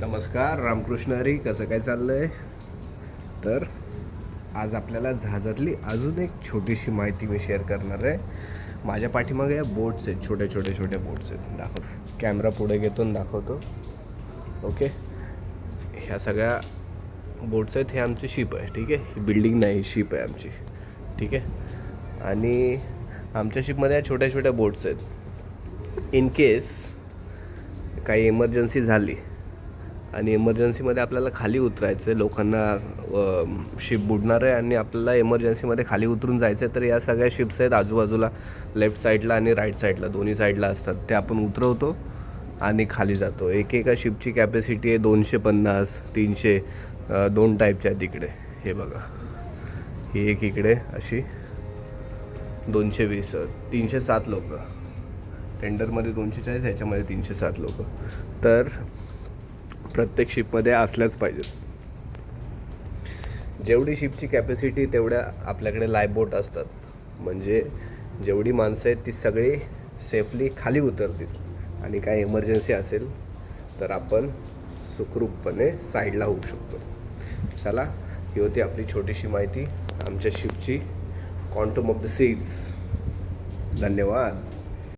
नमस्कार रामकृष्ण हरी कसं काय चाललं आहे तर आज आपल्याला जहाजातली अजून एक छोटीशी माहिती मी शेअर करणार आहे. माझ्या पाठीमागे या बोट्स आहेत छोट्या छोट्या छोट्या बोट्स आहेत. दाखवतो कॅमेरा पुढे घेतो आणि दाखवतो. ओके ह्या सगळ्या बोट्स आहेत हे आमची शिप आहे ठीक आहे? ही बिल्डिंग नाही शिप आहे आमची ठीक आहे? आणि आमच्या शिपमध्ये या छोट्या छोट्या बोट्स आहेत. इन केस काही इमर्जन्सी झाली आणि इमर्जन्सीमध्ये आपल्याला खाली उतरायचं आहे लोकांना शिप बुडणार आहे आणि आपल्याला इमर्जन्सीमध्ये खाली उतरून जायचं आहे तर या सगळ्या शिप्स आहेत आजूबाजूला लेफ्ट साईडला आणि राईट साईडला दोन्ही साईडला असतात. ते आपण उतरवतो आणि खाली जातो. एक एका शिपची कॅपॅसिटी आहे दोनशे पन्नास तीनशे दोन टाईपच्या आहेत इकडे हे बघा. ही एक इकडे अशी दोनशे वीस तीनशे सात लोक. टेंडरमध्ये दोनशे चाळीस ह्याच्यामध्ये तीनशे सात लोक. तर प्रत्येक शिपमध्ये असल्याच पाहिजेत. जेवढी शिपची कॅपॅसिटी तेवढ्या आपल्याकडे लायबोट असतात. म्हणजे जेवढी माणसं आहेत ती सगळी सेफली खाली उतरतील. आणि काय इमर्जन्सी असेल तर आपण सुखरूपपणे साईडला होऊ शकतो. चला ही होती आपली छोटीशी माहिती. आमच्या शिपची क्वांटम ऑफ द सीज धन्यवाद.